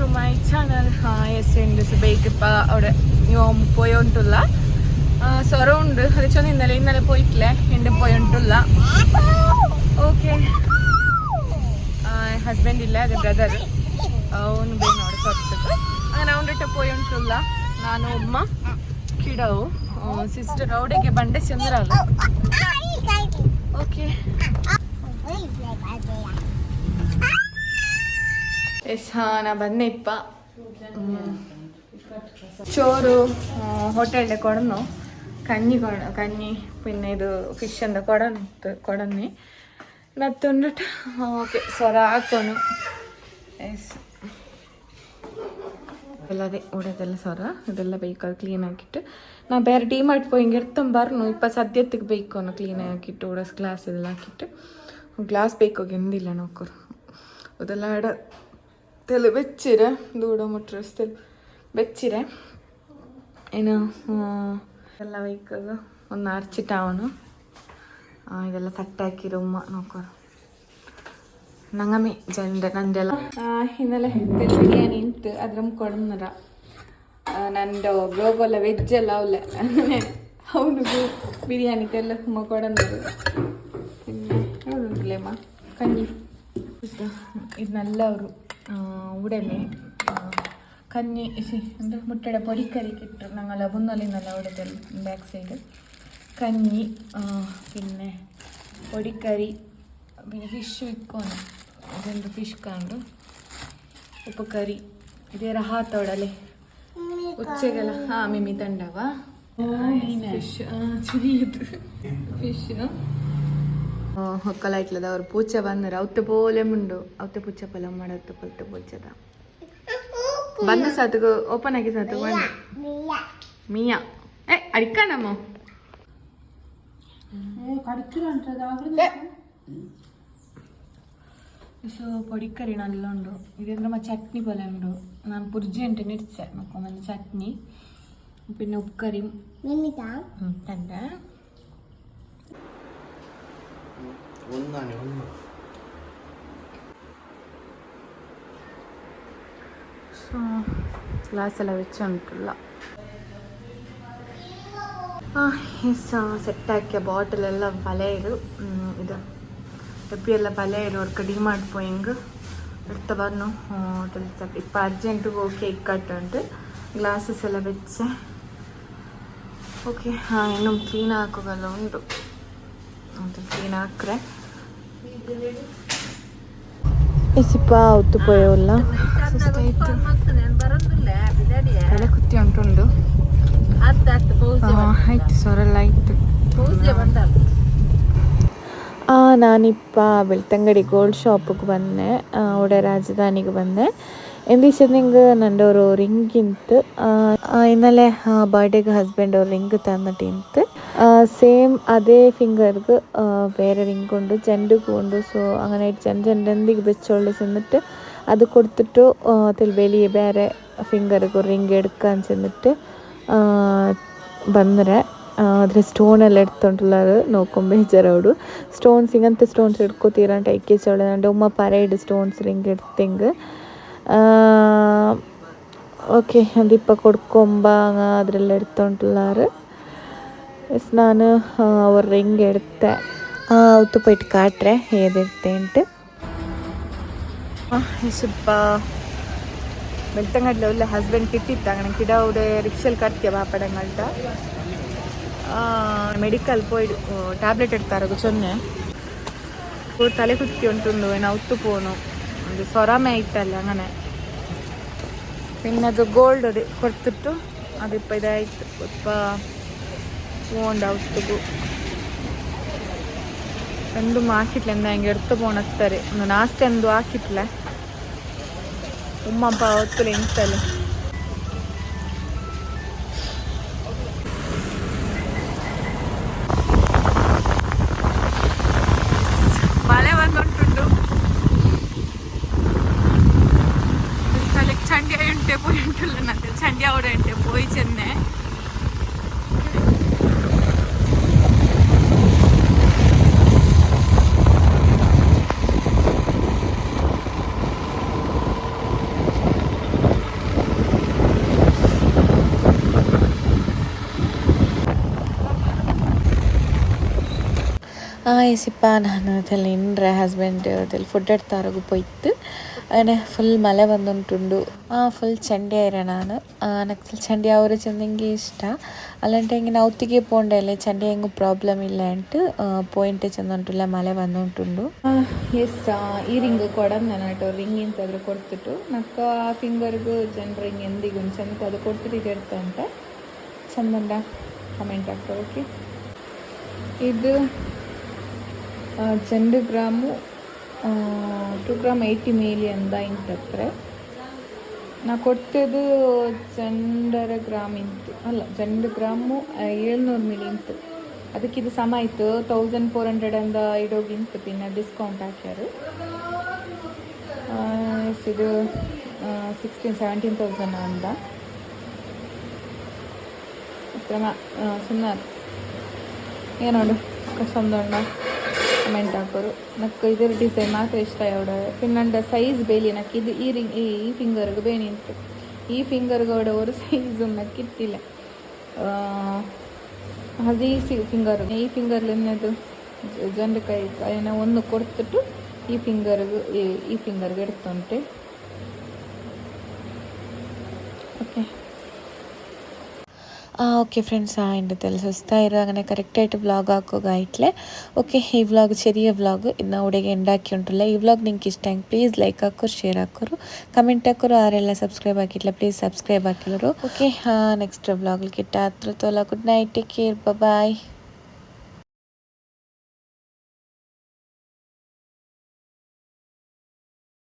To my channel S ഉണ്ട് സുബൈക്ക് ഇപ്പം അവിടെ ഞാൻ പോയി ഉണ്ടുള്ള സ്വര ഉണ്ട് അത് ചൊന്ന ഇന്നലെ ഇന്നലെ പോയിട്ടില്ലേ എൻ്റെ പോയി ഉണ്ടുള്ള ಓಕೆ ಹಸ್ಬೆಂಡ್ ಇಲ್ಲ ಅದೇ ಬ್ರದರ್ ಅವನು ಬೇಗ ನೋಡಿ ಕೊಡ್ತದೆ അങ്ങനെ ಅವನಿಟ್ಟು പോയി ಉಂಟುಲ್ಲ ನಾನು ಒಮ್ಮ ಕಿಡವು ಸಿಸ್ಟರ್ ಅವಡಿಗೆ ಬಂಡೆ ಚಂದ್ರಲ್ಲ ಎಸ್ ಹಾಂ ನಾ ಬಂದೆ ಇಪ್ಪ. ಚೋರು ಹೋಟೆಲ್ಡೆ ಕೊಡನು കഞ്ഞി കഞ്ഞി പിന്നെ ഇത് ഫിഷിൻ്റെ കുടന്നിട്ട് ಓಕೆ നത്തുണ്ടിട്ട് ഓക്കെ സൊറാക്കണു ಎಲ್ಲದೇ ಉಡೋದೆಲ್ಲ ಸೊರ ಇದೆಲ್ಲ ಅದು ಕ್ಲೀನ್ ಹಾಕಿಟ್ಟು. ನಾ ಬೇರೆ ಟೀ ಮಾಡಿ ಹೋಗಿ ಎಡ್ತಂಬರ್ನು ಇಪ್ಪ ಸದ್ಯತ್ತಿಗೆ ಬೇಕು ಅನ್ನೋ ಕ್ಲೀನ್ ಹಾಕಿಟ್ಟು ಉಡೋಸ್ ಗ್ಲಾಸ್ ಇದೆಲ್ಲ ಹಾಕಿಟ್ಟು. ಗ್ಲಾಸ್ ಬೇಕು ಎಂದಿಲ್ಲ ನೋಕ್ಕರು ಅದೆಲ್ಲ ತೆಲು ಬೆಚ್ಚಿರ ದೂಡ ಮುಟ್ರೆ ತೆಲು ಬೆಚ್ಚಿರೆ ಏನು ಎಲ್ಲ ವೈಕಲ್ ಒಂದು ಅರ್ಚಿಟ್ಟ ಅವನು ಇದೆಲ್ಲ ತಟ್ಟಾಕಿರಮ್ಮ ನೋಕೋರು ನಂಗಮ್ಮಿ ಜಂಡ ನಂದೆಲ್ಲ ಇನ್ನೆಲ್ಲ ತೆಲ್ ಬಿರಿಯಾನಿ ಇತ್ತು ಅದ್ರ ಕೊಡ್ಮರ ನಂದು ಬ್ಲೋಗಲ್ಲ ವೆಜ್ ಎಲ್ಲ ಅವಲ್ಲ ಅವನು ಬಿರಿಯಾನಿ ತೆಲ್ಲ ತುಂಬ ಕೊಡಂದರು ಹೌದು ಕಣ್ಣಿ ಇದು ನಲ್ಲ ಅವರು ഉടനെ കഞ്ഞി എന്താ മുട്ടയുടെ പൊരിക്കറി കിട്ടും. ഞങ്ങൾ മുന്നോലി നല്ല ബാക്ക് സൈഡ് കഞ്ഞി പിന്നെ പൊടിക്കറി പിന്നെ ഫിഷ് വിൽക്കുന്നു ഇതെന്ത് ഫിഷ് കണ്ടു ഉപ്പ് കറി ഇതേ റഹാത്തോടല്ലേ ഉച്ചകല ആ മിമി തണ്ടവാ ഫിഷ് ചെറിയത്. ഫിഷ് ഒക്കലായിട്ടുള്ളത് അവർ പൂച്ച വന്ന് അവത്തെ പോലെ ഉണ്ട് അവത്തെ പൂച്ച പോലെ അമ്മയുടെ അവത്തെ പോലത്തെ പൂച്ചത. വന്ന സ്ഥലത്തേക്ക് ഓപ്പൺ ആക്കിയ സ്ഥലത്തേക്ക് വന്നു. മിയ. ഏ അടിക്കാനമ്മോ പൊടിക്കറി നല്ലോണ്ടോ? ഇതെന്താ ചട്നി പോലെ ഉണ്ടോ? ഞാൻ പുരിജ് കണ്ടിച്ചു നോക്കാം ചട്നി. പിന്നെ ഉപ്പ് കറിയും 那牛肉。ಸೊ ಗ್ಲಾಸ್ ಎಲ್ಲ ವೆಚ್ಚ ಉಂಟಲ್ಲ? ಸೆಟ್ ಹಾಕಿ ಬಾಟಲೆಲ್ಲ ಬಲೆ ಇದು ಇದು ಡಬ್ಬಿ ಎಲ್ಲ ಬಲೆ ಇದು ಅವ್ರು ಕಡಿ ಮಾಡ್ಪೋಯಿಂಗ್ ಇಡ್ತಾ ಬಂದು ಇಪ್ಪ ಅರ್ಜೆಂಟಿಗೆ ಓಕೆ ಇಕ್ಕಟ್ಟು ಗ್ಲಾಸಸ್ ಎಲ್ಲ ವೆಚ್ಚ ಓಕೆ ಹಾಂ, ಇನ್ನೊಂದು ಕ್ಲೀನ್ ಹಾಕೋಗಲ್ಲ ಉಂಟು. ಕ್ಲೀನ್ ಹಾಕ್ರೆ. ഇച്ചി ഔട്ട് പോയല്ല. പല കുത്തി കൊണ്ടുണ്ട് ആ ഞാനിപ്പോൾ വെളുത്തങ്കടി ഗോൾഡ് ഷോപ്പിക്ക് വന്ന്. അവിടെ രാജധാനിക്ക് വന്ന്. എന്ത് വെച്ചാൽ നിങ്ങൾക്ക് നല്ല ഒരു റിങ്ങിന്റെ ഇന്നലെ ബർത്ത്ഡേക്ക് ഹസ്ബൻഡ് ഒരു റിങ് തന്നിട്ട് ഇന്നത്തെ സെയിം അതേ ഫിംഗർക്ക് വേറെ റിങ് ഉണ്ട് ചെണ്ട് ഉണ്ട് സോ അങ്ങനെ ചെണ്ട് ചെണ്ടെന്തെങ്കിലും വെച്ചോളി ചെന്നിട്ട് അത് കൊടുത്തിട്ട് അതിൽ വലിയ വേറെ ഫിംഗർക്ക് റിങ് എടുക്കാൻ ചെന്നിട്ട് ಬಂದರೆ ಆದರೆ ಸ್ಟೋನೆಲ್ಲ ಎಡ್ತೊಂಟುಲ್ಲಾರು ನೋಕೊಂಡ್ ಬೇಜಾರವಡು ಸ್ಟೋನ್ಸ್ ಹಿಂಗಂತ ಸ್ಟೋನ್ಸ್ ಹಿಡ್ಕೋತೀರ ಅಂತ ಇಕ್ಕೇಚವಳೆ ನಂಡ ಉಮ್ಮ ಪರೇಡ್ ಸ್ಟೋನ್ಸ್ ರಿಂಗ್ ಇಡ್ತಿಂಗ್ ಓಕೆ ದೀಪ ಕೊಡ್ಕೊಂಬ ಅದರೆಲ್ಲ ಎಡ್ತೊಂಟುಲ್ಲಾರು ಎಸ್ ನಾನು ಅವ್ರ ರಿಂಗ್ ಎಡ್ತೆ ಅವತ್ತು പോയിട്ട് കാട്ടെ ഏതെടുത്തേണ്ട് ಸ್ವಲ್ಪ ಬೆಳ್ತಂಗಡ್ಲ ಒಳ್ಳೆ ಹಸ್ಬೆಂಡ್ ಕಿಟ್ಟಿತ್ತ അങ്ങനെ കിടാവുടെ റിക്ഷയിൽ കത്തിയ പാപ്പടങ്ങൾട്ട ಮೆಡಿಕಲ್ പോയി ಟ್ಯಾಬ್ಲೆಟ್ എടുത്താറൊക്കെ ചൊന്നെ തല കുത്തി ഉണ്ടുണ്ട് പിന്നെ ഔത്ത് പോന്നു അത് സ്വറമേ ഇട്ടല്ല അങ്ങനെ പിന്നെ അത് ഗോൾഡ് അത് കൊടുത്തിട്ടു അതിപ്പോൾ ഇതായിട്ട് ഇപ്പം പോകണ്ട അവസ്ഥക്ക്. എന്തും ആക്കിട്ടില്ല എന്താ എങ്കിൽ എടുത്ത് പോണത്തരെ ഒന്ന് ലാസ്റ്റ് എന്തും ആക്കിട്ടില്ല ഉമ്മ അപ്പ എനിക്കല്ല എനിക്കല്ലേ പോയിട്ടുള്ള ചണ്ടിയ അവിടെ ഉണ്ടേ പോയി ചെന്നേ. പായസിപ്പോൾ ഞാൻ അതിൽ നിൻ്റെ ഹസ്ബൻഡ് അതിൽ ഫുഡ് എടുത്താറൊക്കെ പോയിട്ട് അങ്ങനെ ഫുൾ മല വന്നിട്ടുണ്ട് ആ ഫുൾ ചണ്ടി ആയിരണാണ് എനിക്ക് ചണ്ടി ആവൊരു ചെന്നെങ്കിൽ ഇഷ്ട അല്ലാണ്ട് ഇങ്ങനെ ഔത്തിക്ക് പോകണ്ടല്ലേ ചണ്ടി എങ്ങും ಪ್ರಾಬ್ಲಮ್ ಇಲ್ಲ ಅಂಟು ಪಾಯಿಂಟ್ ಚಂದ ಉಂಟುಲ್ಲ ಮಳೆ ಬಂದುಂಟುಂಡು ಎಸ್ ಈ ರಿಂಗ್ ಕೊಡೋದು ನಾನು ಆಟೋ ರಿಂಗ್ ಎಂತಾದರೂ ಕೊಡ್ತಿಟ್ಟು ನಕ್ಕ ಆ ಫಿಂಗರ್ಗೂ ಜನರು ಹಿಂಗೆ ಎಂದಿಗೂ ಚಂದ ಅದು ಕೊಡ್ತಿಟ್ಟು ಇದು ಇರ್ತ ಅಂತ ಚಂದಂದ ಕಮೆಂಟ್ ಆಗ್ತದೆ ಓಕೆ ಇದು ಚೆಂಡು ಗ್ರಾಮು ಟು ಗ್ರಾಮ್ ಏಯ್ಟಿ ಮೇಲಿ ಅಂದ ಇಂತ ಹತ್ರ ನಾ ಕೊಡ್ತಿದ್ದು ಚಂಡರ ಗ್ರಾಮ್ ಇಂತು, ಅಲ್ಲ ಚೆಂಡು ಗ್ರಾಮು ಏಳ್ನೂರು ಮಿಲಿ ಇಂತು. ಅದಕ್ಕಿದು ಸಮ ಇತ್ತು ತೌಸಂಡ್ ಫೋರ್ ಹಂಡ್ರೆಡ್ ಅಂದ ಇಡೋಗಿ ಇಂತು ಪಿನ್ನ ಡಿಸ್ಕೌಂಟ್ ಹಾಕ್ಯಾರು. ಇದು ಸಿಕ್ಸ್ಟೀನ್ ಸೆವೆಂಟೀನ್ ತೌಸಂಡ್ ಅಂದ. ಸುಮ್ಮನೆ ಏನೋಡು ಕಷ್ಟ ಮೆಂಟ್ ಹಾಕೋರು. ನಕ್ಕ ಇದರ ಡಿಸೈನ್ ಮಾತ್ರ ಇಷ್ಟ ಯಾವಡ ಪಿನ್ನಂಡ ಸೈಜ್ ಬೇಲಿ ನಕ್ಕ ಇದು ಈ ರಿಂಗ್ ಈ ಫಿಂಗರ್ಗೆ ಬೇಣಿ ಉಂಟು. ಈ ಫಿಂಗರ್ಗೆ ಅವಡ ಅವರು ಸೈಜ್ ನಕ್ಕಿತ್ತಿಲ್ಲ ಅದು ಈ ಫಿಂಗರ್ ಈ ಫಿಂಗರ್ಲಿನ್ನದು ಜನರು ಕೈ ಏನೋ ಒಂದು ಕೊಡ್ತಿಟ್ಟು ಈ ಫಿಂಗರ್ಗೆ ಈ ಫಿಂಗರ್ಗೆ ಇಡ್ತಂಟೆ ಓಕೆ ആ ഓക്കെ ഫ്രണ്ട്സ് ആ എൻ്റെ തെലസൊസ്തായിരുന്നു അങ്ങനെ കറക്റ്റായിട്ട് വ്ളോഗ് ആക്കുക ആയിട്ടില്ലേ ഓക്കെ ഈ വ്ളോഗ് ചെറിയ വ്ളോഗ് ഇന്ന് അവിടേക്ക് ഉണ്ടാക്കിയിട്ടുള്ള ഈ വ്ളോഗ് നിങ്ങൾക്ക് ഇഷ്ടമെങ്കിൽ പ്ലീസ് ಲೈಕ್ ಹಾಕೋರು ಶೇರ್ ಹಾಕೋರು ಕಮೆಂಟ್ ಹಾಕೋರು ಯಾರೆಲ್ಲ ಸಬ್ಸ್ಕ್ರೈಬ್ ಆಗಿಲ್ಲ ಪ್ಲೀಸ್ ಸಬ್ಸ್ಕ್ರೈಬ್ ಹಾಕಿಲ್ಲರು ಓಕೆ ನೆಕ್ಸ್ಟ್ ವ್ಲಾಗ್ ಗಿಟ್ಟ ಹತ್ರ ತೋಲ good night take care bye